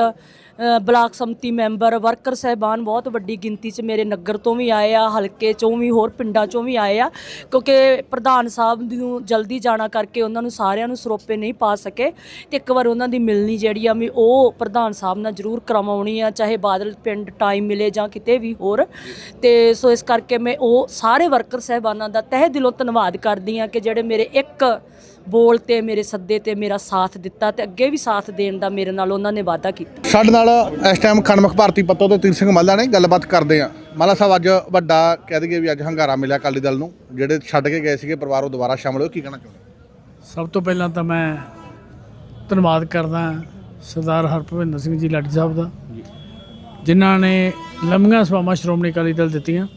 ਬਲਾਕ ਸੰਮਤੀ ਮੈਂਬਰ ਵਰਕਰ ਸਹਿਬਾਨ ਬਹੁਤ ਵੱਡੀ ਗਿਣਤੀ 'ਚ ਮੇਰੇ ਨਗਰ ਤੋਂ ਵੀ ਆਏ ਆ, ਹਲਕੇ 'ਚੋਂ ਵੀ, ਹੋਰ ਪਿੰਡਾਂ 'ਚੋਂ ਵੀ ਆਏ ਆ, ਕਿਉਂਕਿ ਪ੍ਰਧਾਨ ਸਾਹਿਬ ਨੂੰ ਜਲਦੀ ਜਾਣਾ ਕਰਕੇ ਉਹਨਾਂ ਨੂੰ ਸਾਰਿਆਂ ਨੂੰ ਸਰੋਪੇ ਨਹੀਂ ਪਾ ਸਕੇ ਤੇ ਇੱਕ ਵਾਰ ਉਹਨਾਂ ਦੀ ਮਿਲਣੀ ਜਿਹੜੀ ਆ ਵੀ ਉਹ ਪ੍ਰਧਾਨ ਸਾਹਿਬ ਨਾਲ ਜ਼ਰੂਰ ਕਰਵਾਉਣੀ ਆ, ਚਾਹੇ ਬਾਦਲ ਪਿੰਡ ਟਾਈਮ ਮਿਲੇ ਜਾਂ ਕਿਤੇ ਵੀ ਹੋਰ। ਤੇ ਸੋ ਇਸ ਕਰਕੇ ਮੈਂ ਉਹ ਸਾਰੇ ਵਰਕਰ ਸਹਿਬਾਨਾਂ ਦਾ ਤਹਿ ਦਿਲੋਂ ਧੰਨਵਾਦ ਕਰਦੀ ਆ ਕਿ ਜਿਹੜੇ ਮੇਰੇ ਇੱਕ ਬੋਲ ਤੇ, ਮੇਰੇ ਸੱਦੇ ਤੇ ਮੇਰਾ ਸਾਥ ਦਿੱਤਾ ਤੇ ਅੱਗੇ ਵੀ ਸਾਥ ਦੇਣ ਦਾ ਮੇਰੇ ਨਾਲ ਉਹਨਾਂ ਨੇ ਵਾਅਦਾ ਕੀਤਾ। ਸਾਡੇ ਨਾਲ ਇਸ ਟਾਈਮ ਖਣਮੁਖ ਭਾਰਤੀ ਪੱਤੋ ਤੇ ਤੀਰ ਸਿੰਘ ਮਾਲਾ ਨੇ ਗੱਲਬਾਤ ਕਰਦੇ ਆ। ਮਾਲਾ ਸਾਹਿਬ ਅੱਜ ਵੱਡਾ ਕਹਿ ਦਈਏ ਵੀ ਅੱਜ ਹੰਗਾਰਾ ਮਿਲਿਆ ਅਕਾਲੀ ਦਲ ਨੂੰ ਜਿਹੜੇ ਛੱਡ ਕੇ ਗਏ ਸੀਗੇ ਪਰਿਵਾਰ ਉਹ ਦੁਬਾਰਾ ਸ਼ਾਮਲ ਹੋਏ ਕੀ ਕਹਿਣਾ ਚਾਹੁੰਦੇ? ਸਭ ਤੋਂ ਪਹਿਲਾਂ ਤਾਂ ਮੈਂ ਧੰਨਵਾਦ ਕਰਦਾ ਸਰਦਾਰ ਹਰਭਵਿੰਦਰ ਸਿੰਘ ਜੀ ਲਾਡੀ ਸਾਹਿਬ ਦਾ ਜਿਨ੍ਹਾਂ ਨੇ ਲੰਮੀਆਂ ਸਵਾਮਾਂ ਸ਼੍ਰੋਮਣੀ ਅਕਾਲੀ ਦਲ ਦਿੱਤੀਆਂ।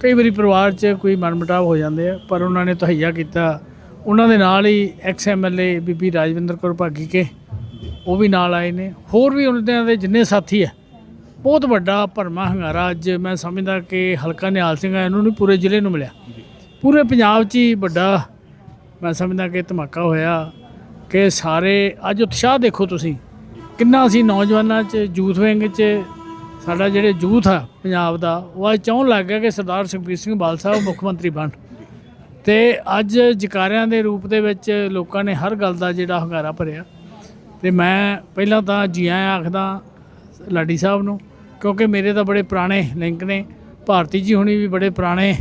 ਕਈ ਵਾਰੀ ਪਰਿਵਾਰ 'ਚ ਕੋਈ ਮਨਮਟਾਵ ਹੋ ਜਾਂਦੇ ਆ ਪਰ ਉਹਨਾਂ ਨੇ ਤਹਈਆ ਕੀਤਾ। ਉਹਨਾਂ ਦੇ ਨਾਲ ਹੀ ਐਕਸ ਐਮਐਲਏ ਬੀਬੀ ਰਾਜਵਿੰਦਰ ਕੌਰ ਭਾਗੀ ਕੇ ਉਹ ਵੀ ਨਾਲ ਆਏ ਨੇ। ਹੋਰ ਵੀ ਉਹਨਾਂ ਦੇ ਜਿੰਨੇ ਸਾਥੀ ਹੈ ਬਹੁਤ ਵੱਡਾ ਭਰਮਾ ਹੰਗਾਰਾ। ਅੱਜ ਮੈਂ ਸਮਝਦਾ ਕਿ ਹਲਕਾ ਨਿਹਾਲ ਸਿੰਘ ਆ ਇਹਨੂੰ ਨਹੀਂ ਪੂਰੇ ਜ਼ਿਲ੍ਹੇ ਨੂੰ ਮਿਲਿਆ। ਪੂਰੇ ਪੰਜਾਬ 'ਚ ਹੀ ਵੱਡਾ ਮੈਂ ਸਮਝਦਾ ਕਿ ਧਮਾਕਾ ਹੋਇਆ ਕਿ ਸਾਰੇ ਅੱਜ ਉਤਸ਼ਾਹ ਦੇਖੋ ਤੁਸੀਂ ਕਿੰਨਾ ਅਸੀਂ ਨੌਜਵਾਨਾਂ 'ਚ ਯੂਥ ਵਿੰਗ 'ਚ ਸਾਡਾ ਜਿਹੜੇ ਯੂਥ ਆ ਪੰਜਾਬ ਦਾ ਉਹ ਅੱਜ ਚਾਹੁਣ ਲੱਗ ਗਿਆ ਕਿ ਸਰਦਾਰ ਸੁਖਬੀਰ ਸਿੰਘ ਬਾਦਲ ਸਾਹਿਬ ਮੁੱਖ ਮੰਤਰੀ ਬਣ। ਤੇ ਅੱਜ ਜਕਾਰਿਆਂ ਦੇ ਰੂਪ ਦੇ ਵਿੱਚ ਲੋਕਾਂ ਨੇ ਹਰ ਗੱਲ ਦਾ ਜਿਹੜਾ ਹੰਗਾਰਾ ਭਰਿਆ। ਤੇ ਮੈਂ ਪਹਿਲਾਂ ਤਾਂ ਜੀ ਆਇਆਂ ਆਖਦਾ ਲਾਡੀ ਸਾਹਿਬ ਨੂੰ ਕਿਉਂਕਿ ਮੇਰੇ ਤਾਂ ਬੜੇ ਪੁਰਾਣੇ ਲਿੰਕ ਨੇ ਭਾਰਤੀ ਜੀ ਹੁਣੀ ਵੀ ਬੜੇ ਪੁਰਾਣੇ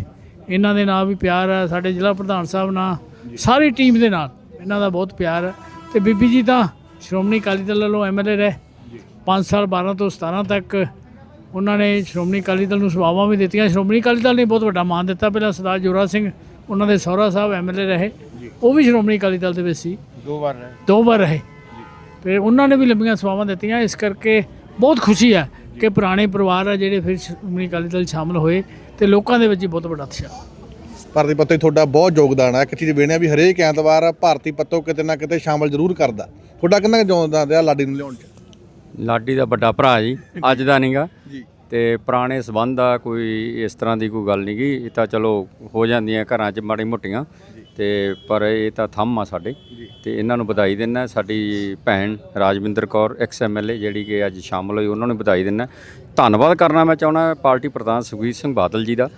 ਇਹਨਾਂ ਦੇ ਨਾਲ ਵੀ ਪਿਆਰ ਹੈ ਸਾਡੇ ਜ਼ਿਲ੍ਹਾ ਪ੍ਰਧਾਨ ਸਾਹਿਬ ਨਾਲ ਸਾਰੀ ਟੀਮ ਦੇ ਨਾਲ ਇਹਨਾਂ ਦਾ ਬਹੁਤ ਪਿਆਰ ਹੈ ਤੇ ਬੀਬੀ ਜੀ ਤਾਂ ਸ਼੍ਰੋਮਣੀ ਅਕਾਲੀ ਦਲ ਵੱਲੋਂ ਐਮਐਲਏ ਰਹੇ 5 ਸਾਲ 12 ਤੋਂ 17 ਤੱਕ ਉਹਨਾਂ ਨੇ ਸ਼੍ਰੋਮਣੀ ਅਕਾਲੀ ਦਲ ਨੂੰ ਸੇਵਾਵਾਂ ਵੀ ਦਿੱਤੀਆਂ। ਸ਼੍ਰੋਮਣੀ ਅਕਾਲੀ ਦਲ ਨੇ ਬਹੁਤ ਵੱਡਾ ਮਾਣ ਦਿੱਤਾ ਪਹਿਲਾਂ ਸਰਦਾਰ ਜੋਰਾ ਸਿੰਘ ਉਹਨਾਂ ਦੇ ਸਹੁਰਾ ਸਾਹਿਬ ਐਮਐਲਏ ਰਹੇ ਉਹ ਵੀ ਸ਼੍ਰੋਮਣੀ ਅਕਾਲੀ ਦਲ ਦੇ ਵਿੱਚ ਸੀ। ਦੋ ਵਾਰ ਰਹੇ। ਦੋ ਵਾਰ ਰਹੇ। ਤੇ ਉਹਨਾਂ ਨੇ ਵੀ ਲੰਬੀਆਂ ਸੇਵਾਵਾਂ ਦਿੱਤੀਆਂ। ਇਸ ਕਰਕੇ ਬਹੁਤ ਖੁਸ਼ੀ ਹੈ ਕਿ ਪੁਰਾਣੇ ਪਰਿਵਾਰ ਆ ਜਿਹੜੇ ਫਿਰ ਸ਼੍ਰੋਮਣੀ ਅਕਾਲੀ ਦਲ ਸ਼ਾਮਲ ਹੋਏ ਤੇ ਲੋਕਾਂ ਦੇ ਵਿੱਚ ਬਹੁਤ ਵੱਡਾ ਉਤਸ਼ਾਹ। ਭਾਰਤੀ ਪੱਤੋ ਤੁਹਾਡਾ ਬਹੁਤ ਯੋਗਦਾਨ ਹੈ। ਇੱਕ ਚੀਜ਼ ਵੇਣਿਆ ਵੀ ਹਰੇਕ ਐਤਵਾਰ ਭਾਰਤੀ ਪੱਤੋ ਕਿਤੇ ਨਾ ਕਿਤੇ ਸ਼ਾਮਲ ਜ਼ਰੂਰ ਕਰਦਾ। ਤੁਹਾਡਾ ਕਿੰਨਾ ਕੁ ਯੋਗਦਾਨ ਰਿਹਾ ਲਾਡੀ ਨੂੰ ਲਿਆਉਣ 'ਚ? ਲਾਡੀ ਦਾ ਵੱਡਾ ਭਰਾ ਜੀ ਅੱਜ ਦਾ ਨਹੀਂਗਾ ਜੀ। ਤੇ ਪੁਰਾਣੇ ਸਬੰਧ ਆ ਕੋਈ ਇਸ ਤਰ੍ਹਾਂ ਦੀ ਕੋਈ ਗੱਲ ਨਹੀਂਗੀ ਇਹ ਤਾਂ ਚਲੋ ਹੋ ਜਾਂਦੀਆਂ ਘਰਾਂ 'ਚ ਮਾੜੀ ਮੋਟੀਆਂ। ਤੇ ਪਰ ਇਹ ਤਾਂ ਥੰਮ ਆ ਸਾਡੇ। ਤੇ ਇਹਨਾਂ ਨੂੰ ਵਧਾਈ ਦਿੰਦਾ ਸਾਡੀ ਭੈਣ ਰਾਜਵਿੰਦਰ ਕੌਰ ਐਕਸ ਐਮਐਲਏ ਜਿਹੜੀ ਕਿ ਅੱਜ ਸ਼ਾਮਲ ਹੋਈ ਉਹਨਾਂ ਨੂੰ ਵਧਾਈ ਦਿੰਦਾ। ਧੰਨਵਾਦ ਕਰਨਾ ਮੈਂ ਚਾਹੁੰਦਾ ਪਾਰਟੀ ਪ੍ਰਧਾਨ ਸੁਖਬੀਰ ਸਿੰਘ ਬਾਦਲ ਜੀ ਦਾ।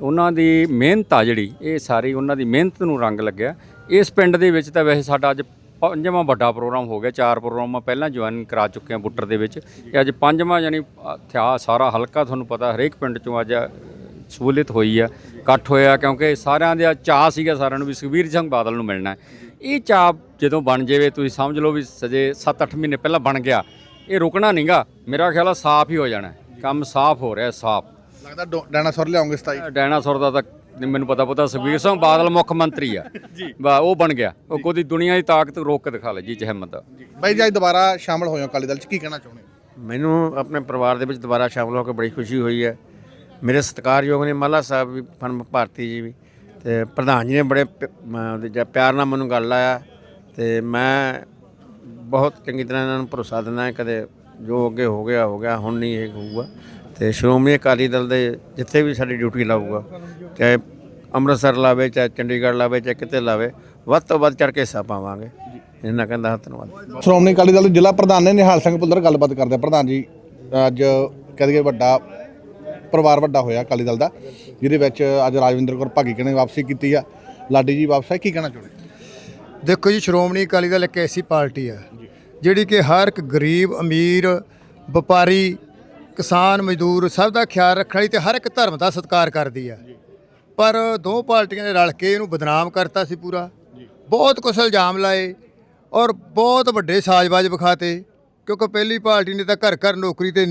ਉਹਨਾਂ ਦੀ ਮਿਹਨਤ ਆ ਜਿਹੜੀ ਇਹ ਸਾਰੀ ਉਹਨਾਂ ਦੀ ਮਿਹਨਤ ਨੂੰ ਰੰਗ ਲੱਗਿਆ। ਇਸ ਪਿੰਡ ਦੇ ਵਿੱਚ ਤਾਂ ਵੈਸੇ ਸਾਡਾ ਅੱਜ ਪੰਜਵਾਂ ਵੱਡਾ ਪ੍ਰੋਗਰਾਮ ਹੋ ਗਿਆ ਚਾਰ ਪ੍ਰੋਗਰਾਮ ਪਹਿਲਾਂ ਜੁਆਇਨ ਕਰਾ ਚੁੱਕੇ ਹਾਂ ਬੁੱਟਰ ਦੇ ਵਿੱਚ। ਇਹ ਅੱਜ ਪੰਜਵਾਂ ਯਾਨੀ ਥਿਆ ਸਾਰਾ ਹਲਕਾ ਤੁਹਾਨੂੰ ਪਤਾ ਹਰੇਕ ਪਿੰਡ ਚੋਂ ਅੱਜ ਸਹੂਲਤ ਹੋਈ ਆ। ਇਕੱਠ ਹੋਇਆ ਕਿਉਂਕਿ ਸਾਰਿਆਂ ਦਾ ਚਾਹ ਸੀਗਾ ਸਾਰਿਆਂ ਨੂੰ ਵੀ ਸੁਖਬੀਰ ਸਿੰਘ ਬਾਦਲ ਨੂੰ ਮਿਲਣਾ ਹੈ। ਇਹ ਚਾਹ ਜਦੋਂ ਬਣ ਜਾਵੇ ਤੁਸੀਂ ਸਮਝ ਲਓ ਵੀ ਸਜੇ 7-8 ਮਹੀਨੇ ਪਹਿਲਾਂ ਬਣ ਗਿਆ ਇਹ ਰੁਕਣਾ ਨਹੀਂਗਾ। ਮੇਰਾ ਖਿਆਲ ਆ ਸਾਫ਼ ਹੀ ਹੋ ਜਾਣਾ। ਕੰਮ ਸਾਫ਼ ਹੋ ਰਿਹਾ ਸਾਫ਼। ਲੱਗਦਾ ਡਾਇਨਾਸੌਰ ਲਿਆਉਂਗੇ 27 ਡਾਇਨਾਸੌਰ ਦਾ ਤਾਂ ਮੈਨੂੰ ਪਤਾ ਪਤਾ ਸੁਖਬੀਰ ਸਿੰਘ ਬਾਦਲ ਮੁੱਖ ਮੰਤਰੀ ਆ। ਜੀ। ਉਹ ਬਣ ਗਿਆ। ਉਹ ਕੋਈ ਦੁਨੀਆ ਦੀ ਤਾਕਤ ਰੋਕ ਕੇ ਦਿਖਾ ਲੈ ਜੀ ਚ ਹਿੰਮਤ ਆ ਬਾਈ ਜੀ ਅੱਜ ਦੁਬਾਰਾ ਸ਼ਾਮਲ ਹੋਏ ਹੋ ਅਕਾਲੀ ਦਲ 'ਚ ਕੀ ਕਹਿਣਾ ਚਾਹੁੰਦੇ ਮੈਨੂੰ ਆਪਣੇ ਪਰਿਵਾਰ ਦੇ ਵਿੱਚ ਦੁਬਾਰਾ ਸ਼ਾਮਲ ਹੋ ਕੇ ਬੜੀ ਖੁਸ਼ੀ ਹੋਈ ਹੈ। ਮੇਰੇ ਸਤਿਕਾਰਯੋਗ ਨੇ ਮਾਲਾ ਸਾਹਿਬ ਵੀ ਫਨ ਭਾਰਤੀ ਜੀ ਵੀ, ਤੇ ਪ੍ਰਧਾਨ ਜੀ ਨੇ ਬੜੇ ਪ- ਮ- ਦੂਜਾ ਪਿਆਰ ਨਾਲ ਮੈਨੂੰ ਗੱਲ ਲਾਇਆ, ਤੇ ਮੈਂ ਬਹੁਤ ਚੰਗੀ ਤਰ੍ਹਾਂ ਇਹਨਾਂ ਨੂੰ ਭਰੋਸਾ ਦਿੰਦਾ ਕਦੇ ਜੋ ਅੱਗੇ ਹੋ ਗਿਆ ਹੋ ਗਿਆ, ਹੁਣ ਨਹੀਂ ਇਹ ਹੋਊਗਾ। ਤੇ ਸ਼੍ਰੋਮਣੀ ਅਕਾਲੀ ਦਲ ਦੇ ਜਿੱਥੇ ਵੀ ਸਾਡੀ ਡਿਊਟੀ ਲਾਊਗਾ, ਚਾਹੇ ਅੰਮ੍ਰਿਤਸਰ ਲਾਵੇ, ਚਾਹੇ ਚੰਡੀਗੜ੍ਹ ਲਾਵੇ, ਚਾਹੇ ਕਿਤੇ ਲਾਵੇ, ਵੱਧ ਤੋਂ ਵੱਧ ਚੜ ਕੇ ਹਿੱਸਾ ਪਾਵਾਂਗੇ। ਇਹਨਾਂ ਕਹਿੰਦਾ ਧੰਨਵਾਦ। ਸ਼੍ਰੋਮਣੀ ਅਕਾਲੀ ਦਲ ਦੇ ਜ਼ਿਲ੍ਹਾ ਪ੍ਰਧਾਨ ਨੇ ਨਿਹਾਲ ਸਿੰਘ ਪੁੱਲਰ ਗੱਲਬਾਤ ਕਰਦੇ ਆ। ਪ੍ਰਧਾਨ ਜੀ, ਅੱਜ ਕਹਿ ਦਈਏ ਵੱਡਾ ਪਰਿਵਾਰ ਵੱਡਾ ਹੋਇਆ ਅਕਾਲੀ ਦਲ ਦਾ, ਜਿਹਦੇ ਵਿੱਚ ਅੱਜ ਰਾਜਵਿੰਦਰ ਕੌਰ ਭਾਗੀ ਨੇ ਵਾਪਸੀ ਕੀਤੀ ਆ, ਲਾਡੀ ਜੀ ਵਾਪਸ ਆਏ, ਕੀ ਕਹਿਣਾ ਚਾਹੁੰਦੇ? ਦੇਖੋ ਜੀ, ਸ਼੍ਰੋਮਣੀ ਅਕਾਲੀ ਦਲ ਇੱਕ ਐਸੀ ਪਾਰਟੀ ਆ, ਜਿਹੜੀ ਕਿ ਹਰ ਇੱਕ ਗਰੀਬ, ਅਮੀਰ, ਵਪਾਰੀ, ਕਿਸਾਨ, ਮਜ਼ਦੂਰ ਸਭ ਦਾ ਖਿਆਲ ਰੱਖਣ ਵਾਲੀ ਤੇ ਹਰ ਇੱਕ ਧਰਮ ਦਾ ਸਤਿਕਾਰ ਕਰਦੀ ਆ। ਪਰ ਦੋ ਪਾਰਟੀਆਂ ਨੇ ਰਲ ਕੇ ਇਹਨੂੰ ਬਦਨਾਮ ਕਰਤਾ ਸੀ ਪੂਰਾ। ਬਹੁਤ ਕੁਛ ਇਲਜ਼ਾਮ ਲਾਏ ਔਰ ਬਹੁਤ ਵੱਡੇ ਸਾਜ਼ਬਾਜ਼ ਵਿਖਾਤੇ। ਕਿਉਂਕਿ ਪਹਿਲੀ ਪਾਰਟੀ ਨੇ ਤਾਂ ਘਰ ਘਰ ਨੌਕਰੀ ਤੇ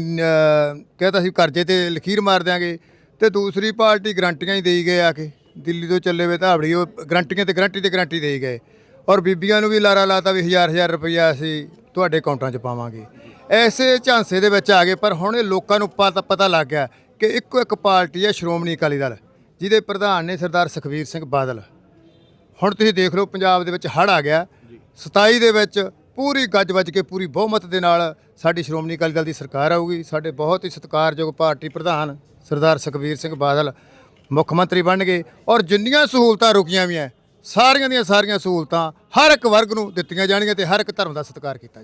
ਕਹਿੰਦਾ ਸੀ ਕਰਜ਼ੇ ਤੇ ਲਖੀਰ ਮਾਰ ਦਿਆਂਗੇ। ਤੇ ਦੂਸਰੀ ਪਾਰਟੀ ਗਰੰਟੀਆਂ ਹੀ ਦੇਈ ਗਏ ਆ ਕੇ। ਦਿੱਲੀ ਤੋਂ ਚੱਲੇ ਵੇ ਧਾਬੜੀ ਉਹ ਗਰੰਟੀਆਂ ਤੇ ਗਰੰਟੀ ਤੇ ਗਰੰਟੀ ਦੇਈ ਗਏ। ਔਰ ਬੀਬੀਆਂ ਨੂੰ ਵੀ ਲਾਰਾ ਲਾਤਾ ਵੀ ਹਜ਼ਾਰ ਹਜ਼ਾਰ ਰੁਪਈਆ ਅਸੀਂ ਤੁਹਾਡੇ ਅਕਾਊਂਟਾਂ 'ਚ ਪਾਵਾਂਗੇ। ਐਸੇ ਝਾਂਸੇ ਦੇ ਵਿੱਚ ਆ ਗਏ ਪਰ ਹੁਣ ਇਹ ਲੋਕਾਂ ਨੂੰ ਪਤਾ ਪਤਾ ਲੱਗ ਗਿਆ ਕਿ ਇੱਕੋ ਇੱਕ ਪਾਰਟੀ ਹੈ ਸ਼੍ਰੋਮਣੀ ਅਕਾਲੀ ਦਲ ਜਿਹਦੇ ਪ੍ਰਧਾਨ ਨੇ ਸਰਦਾਰ ਸੁਖਬੀਰ ਸਿੰਘ ਬਾਦਲ। ਹੁਣ ਤੁਸੀਂ ਦੇਖ ਲਓ ਪੰਜਾਬ ਦੇ ਵਿੱਚ ਹੜ ਆ ਗਿਆ। 27 ਦੇ ਵਿੱਚ ਪੂਰੀ ਗੱਜ ਵੱਜ ਕੇ, ਪੂਰੀ ਬਹੁਮਤ ਦੇ ਨਾਲ ਸਾਡੀ ਸ਼੍ਰੋਮਣੀ ਅਕਾਲੀ ਦਲ ਦੀ ਸਰਕਾਰ ਆਊਗੀ। ਸਾਡੇ ਬਹੁਤ ਹੀ ਸਤਿਕਾਰਯੋਗ ਪਾਰਟੀ ਪ੍ਰਧਾਨ ਸਰਦਾਰ ਸੁਖਬੀਰ ਸਿੰਘ ਬਾਦਲ ਮੁੱਖ ਮੰਤਰੀ ਬਣਨਗੇ ਔਰ ਜਿੰਨੀਆਂ ਸਹੂਲਤਾਂ ਰੁਕੀਆਂ ਵੀ ਐ, ਸਾਰੀਆਂ ਦੀਆਂ ਸਾਰੀਆਂ ਸਹੂਲਤਾਂ ਹਰ ਇੱਕ ਵਰਗ ਨੂੰ ਦਿੱਤੀਆਂ ਜਾਣਗੀਆਂ ਤੇ ਹਰ ਇੱਕ ਧਰਮ ਦਾ ਸਤਿਕਾਰ ਕੀਤਾ ਜਾਏਗਾ।